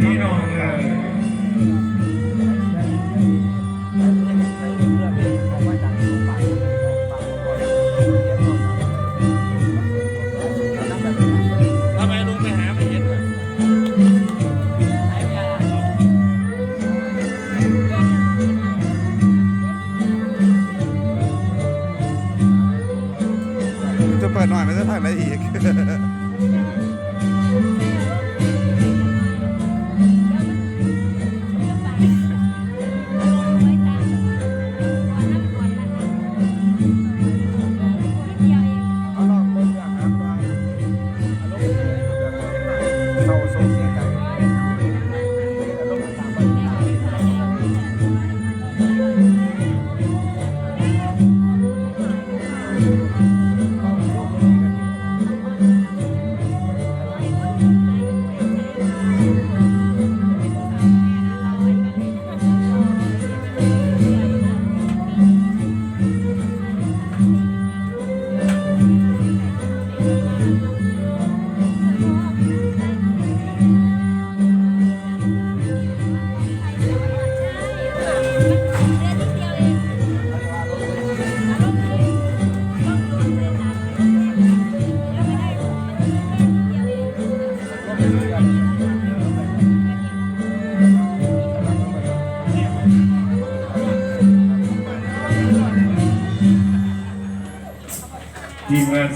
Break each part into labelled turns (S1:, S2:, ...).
S1: Pino, yeah. Thank you.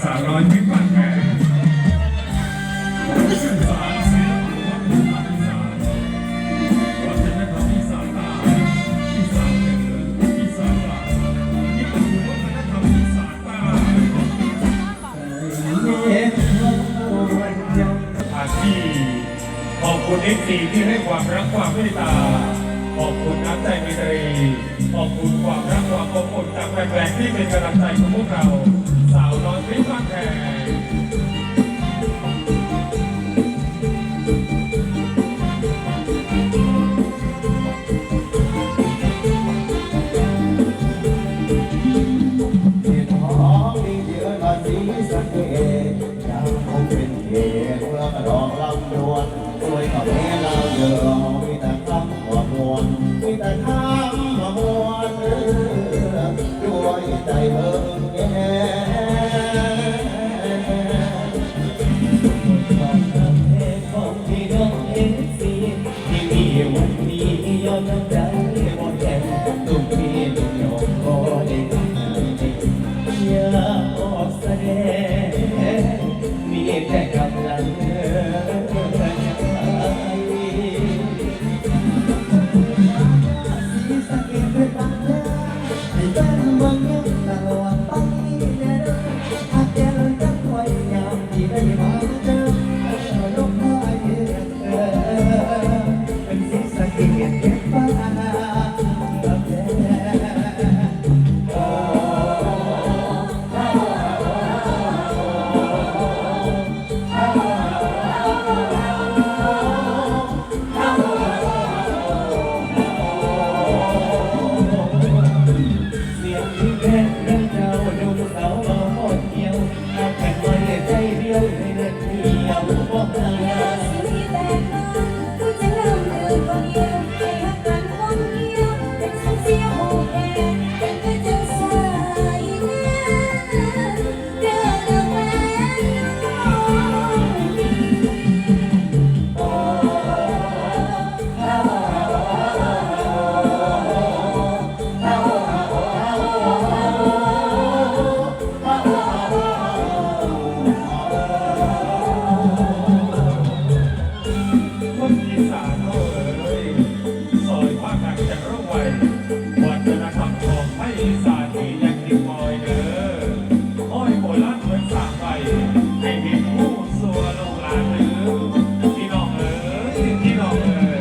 S1: สาวน้อยพิพันธ์แม่สื่อสารศิลปวัฒนธรรมอีสานวัฒนธรรมอีสานใต้อีสานเหนืออีสานกลางนี่คือวัฒนธรรมอีสานใต้อาชีขอบคุณเอ็กซีที่ให้ความรักความเมตตาขอบคุณน้ำใจมิตรีขอบคุณความรักความอบอุ่นจากแฟนๆที่เป็นกำลังใจของพวกเรา
S2: Diver. Wow.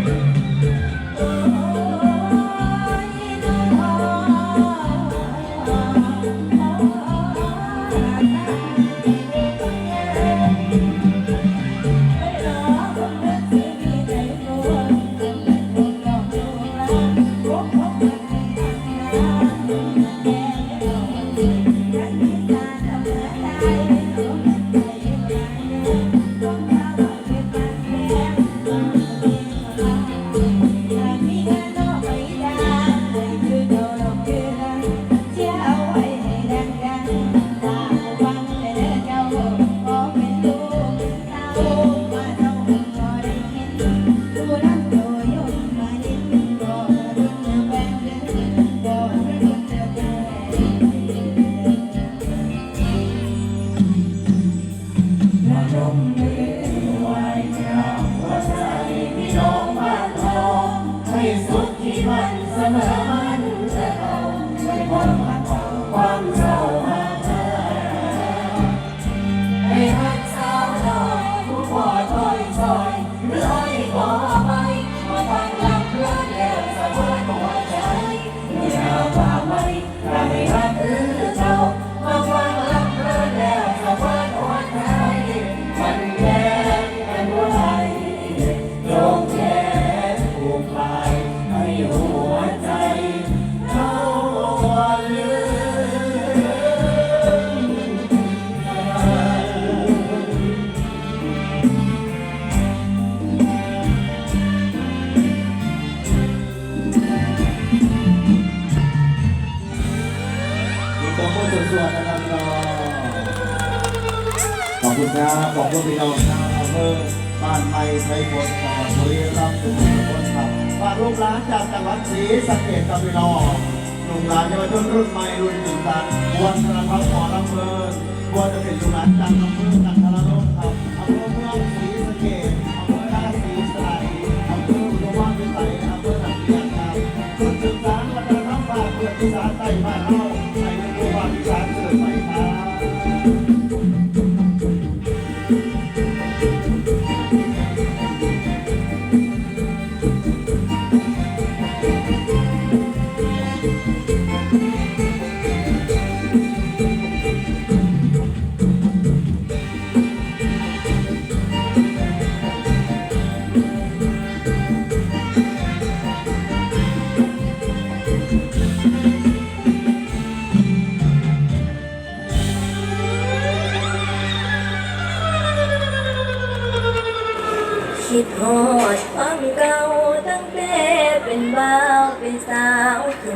S2: คุณครับ
S1: ขอบ
S3: คุณพี่น้องชาวอำเภอบ้านไม้ไทยบนจังหวัดบุรีรัมย์ทุกคนครับฝากลูกหลานจากจังหวัดศรีสะเกษกับพี่น้องลูกหลานเยาวชนรุ่นใหม่รุ่นสื่อสารควรกระทำหมอลำเพลินควรจะเป็นลูกหลานจากอำเภอ
S4: อดความเก่าตั้งแต่เป็นบ่าวเป็นสาวขึ้น